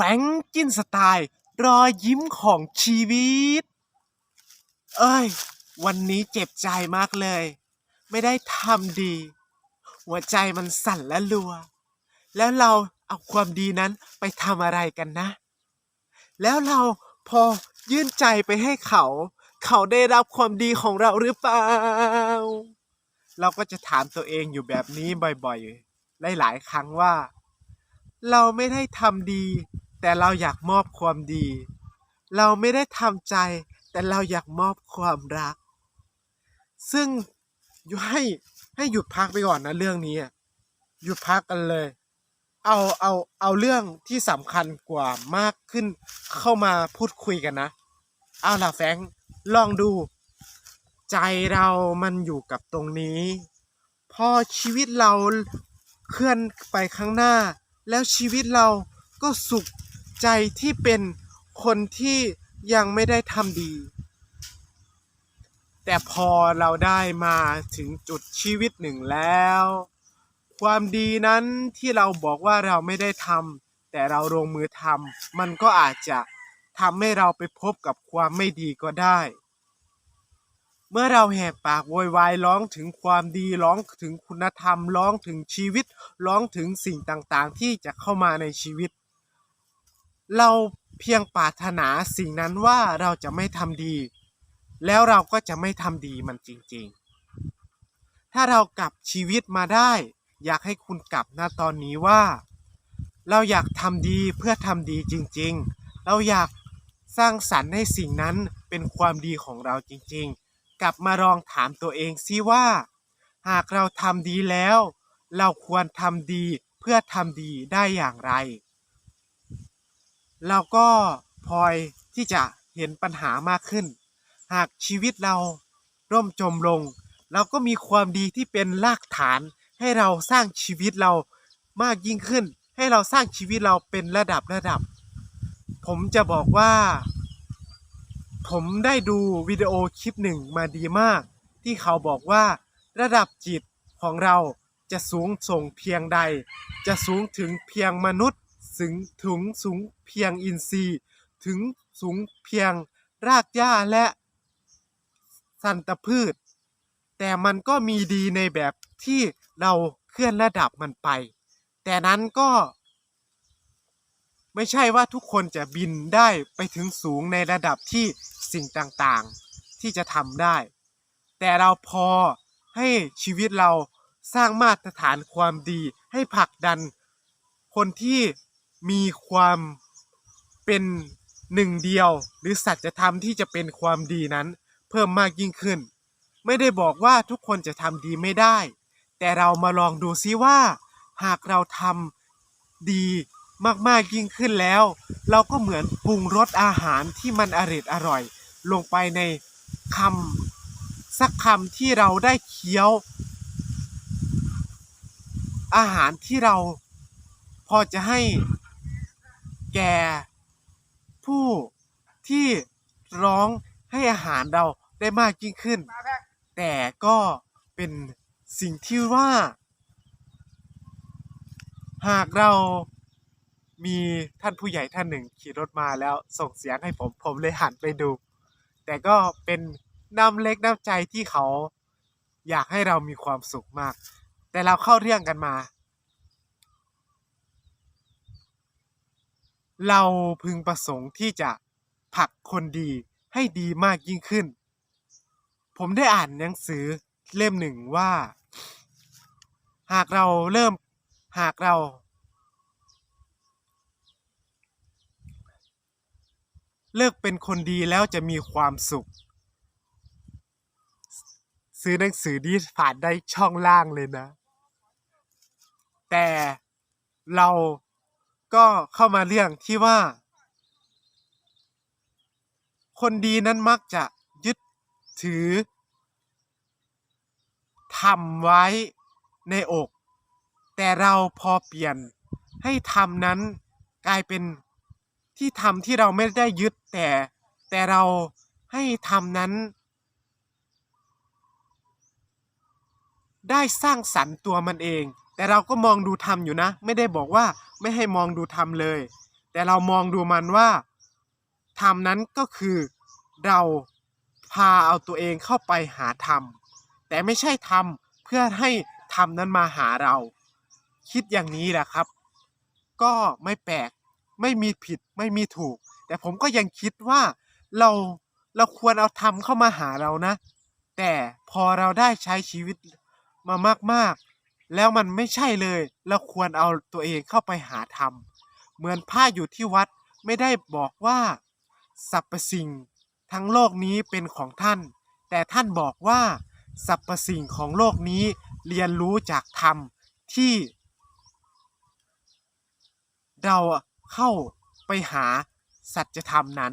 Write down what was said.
แฟงค์จินสไตล์ รอยยิ้มของชีวิต เอ้ย วันนี้เจ็บใจมากเลย ไม่ได้ทำดี หัวใจมันสั่นและรัว แล้วเราเอาความดีนั้นไปทำอะไรกันนะ แล้วเราพอยื่นใจไปให้เขา เขาได้รับความดีของเราหรือเปล่า เราก็จะถามตัวเองอยู่แบบนี้บ่อยๆ หลายๆ ครั้งว่า เราไม่ได้ทำดี แต่เราอยากมอบความดี เราไม่ได้ทำใจ แต่เราอยากมอบความรัก ซึ่งยุให้ให้หยุดพักไปก่อนนะเรื่องนี้หยุดพักกันเลย เอาเอาเอาเรื่องที่สำคัญกว่ามากขึ้นเข้ามาพูดคุยกันนะ เอาล่ะแฟงลองดู ใจเรามันอยู่กับตรงนี้ พอชีวิตเราเคลื่อนไปข้างหน้า แล้วชีวิตเราก็สุข ใจที่เป็นคนที่ยังไม่ได้ทำดี แต่พอเราได้มาถึงจุดชีวิตหนึ่งแล้ว ความดีนั้นที่เราบอกว่าเราไม่ได้ทำแต่เราลงมือทำมันก็อาจจะทำให้เราไปพบกับความไม่ดีก็ได้ เมื่อเราแหกปากโวยวายร้องถึงความดีร้องถึงคุณธรรมร้องถึงชีวิตร้องถึงสิ่งต่างๆ ที่จะเข้ามาในชีวิต เราเพียงปรารถนาสิ่งนั้นว่าเราจะไม่ทำดี แล้วเราก็จะไม่ทำดีมันจริงๆ ถ้าเรากลับชีวิตมาได้ อยากให้คุณกลับณตอนนี้ว่า เราอยากทำดีเพื่อทำดีจริงๆ เราอยากสร้างสรรค์ให้สิ่งนั้นเป็นความดีของเราจริงๆ กลับมาลองถามตัวเองซิว่า หากเราทำดีแล้ว เราควรทำดีเพื่อทำดีได้อย่างไร เราก็พลอยที่จะเห็นปัญหามากขึ้น หากชีวิตเราร่มจมลง เราก็มีความดีที่เป็นรากฐาน ให้เราสร้างชีวิตเรามากยิ่งขึ้น ให้เราสร้างชีวิตเราเป็นระดับระดับ ผมจะบอกว่า ผมได้ดูวิดีโอคลิปหนึ่งมาดีมาก ที่เขาบอกว่าระดับจิตของเราจะสูงส่งเพียงใด จะสูงถึงเพียงมนุษย์ ถึงถึงสูงเพียงอินทรีย์ ถึงสูงเพียงรากหญ้าและสันตพืช แต่มันก็มีดีในแบบที่เราเคลื่อนระดับมันไป แต่นั้นก็ ไม่ใช่ว่าทุกคนจะบินได้ไปถึงสูงในระดับที่สิ่งต่างๆที่จะทำได้ แต่เราพอให้ชีวิตเราสร้างมาตรฐานความดีให้ผลักดัน คนที่ มีความเป็นหนึ่งเดียว หรือสัจธรรมที่จะเป็นความดีนั้น เพิ่มมากยิ่งขึ้น ไม่ได้บอกว่าทุกคนจะทำดีไม่ได้ แต่เรามาลองดูซิว่า หากเราทำดีมากๆยิ่งขึ้นแล้ว เราก็เหมือนปรุงรสอาหารที่มันอร่อยอร่อย ลงไปในคำสักคำที่เราได้เคี้ยว อาหารที่เราพอจะให้ แก่ผู้ที่ร้องให้อาหารเราได้มากยิ่งขึ้น แต่ก็เป็นสิ่งที่ว่า หากเรามีท่านผู้ใหญ่ท่านหนึ่งขี่รถมาแล้วส่งเสียงให้ผมผมเลยหันไปดู แต่ก็เป็นน้ำเล็กน้ำใจที่เขาอยากให้เรามีความสุขมาก แต่เราเข้าเรื่องกันมา เราพึงประสงค์ที่จะผลักคนดีให้ดีมากยิ่งขึ้น ผมได้อ่านหนังสือเล่มหนึ่งว่า หากเราเริ่มหากเรา เลิกเป็นคนดีแล้วจะมีความสุข ซื้อหนังสือนี้ผ่านได้ช่องล่างเลยนะ แต่เรา ก็เข้ามาเรื่องที่ว่า คนดีนั้นมักจะยึดถือทำไว้ในอก แต่เราพอเปลี่ยนให้ทำนั้นกลายเป็นที่ทำที่เราไม่ได้ยึดแต่แต่เราให้ทำนั้น ได้สร้างสรรค์ตัวมันเอง แต่เราก็มองดูธรรมอยู่นะ ไม่ได้บอกว่าไม่ให้มองดูธรรมเลย แต่เรามองดูมันว่าธรรมนั้นก็คือเราพาเอาตัวเองเข้าไปหาธรรม แต่ไม่ใช่ธรรมเพื่อให้ธรรมนั้นมาหาเรา คิดอย่างนี้แหละครับ ก็ไม่แปลกไม่มีผิดไม่มีถูก แต่ผมก็ยังคิดว่าเราเราควรเอาธรรมเข้ามาหาเรานะ แต่พอเราได้ใช้ชีวิตมามากๆ แล้วมันไม่ใช่เลย เราควรเอาตัวเองเข้าไปหาธรรม เหมือนพระอยู่ที่วัดไม่ได้บอกว่าสรรพสิ่งทั้งโลกนี้เป็นของท่าน แต่ท่านบอกว่าสรรพสิ่งของโลกนี้เรียนรู้จากธรรมที่ เราเข้าไปหาสัจธรรมนั้น